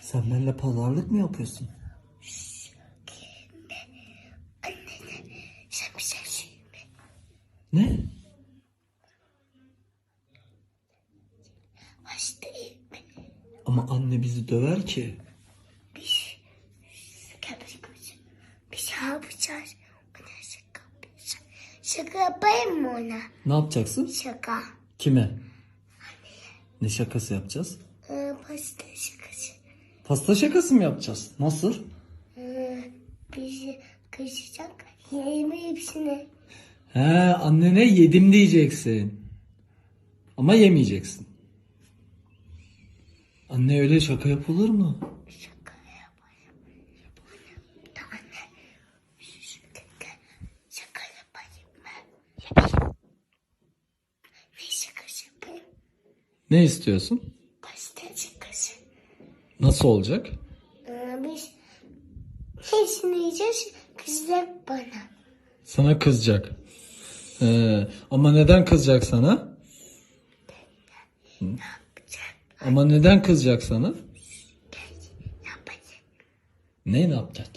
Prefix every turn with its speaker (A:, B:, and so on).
A: Sen benimle pazarlık mı yapıyorsun?
B: Sen bir şey söyleme.
A: Ne?
B: Hastayım.
A: Ama anne bizi döver ki.
B: Biz kapışıyoruz. Bir şey yapacağız. Ona şaka yapacağız. Şaka yapayım mı ona?
A: Ne yapacaksın?
B: Şaka.
A: Kime? Ne şakası yapacağız?
B: Ee, pasta şakası.
A: Pasta şakası mı yapacağız? Nasıl?
B: Ee, bizi kışacak. Yiyeyim hepsini.
A: He annene yedim diyeceksin. Ama yemeyeceksin. Anne öyle şaka yapılır mı?
B: Şaka yapayım. Tamam. Şaka, şaka yapayım ben. Yapayım. Ne şakası yapayım?
A: Ne istiyorsun?
B: Pasta şakası.
A: Nasıl olacak?
B: Ee, biz hepsini yiyeceğiz. Kızacak bana.
A: Sana kızacak. He, ama neden kızacak sana?
B: Yapacak.
A: Ama neden kızacak sana? Ne ne yapacak?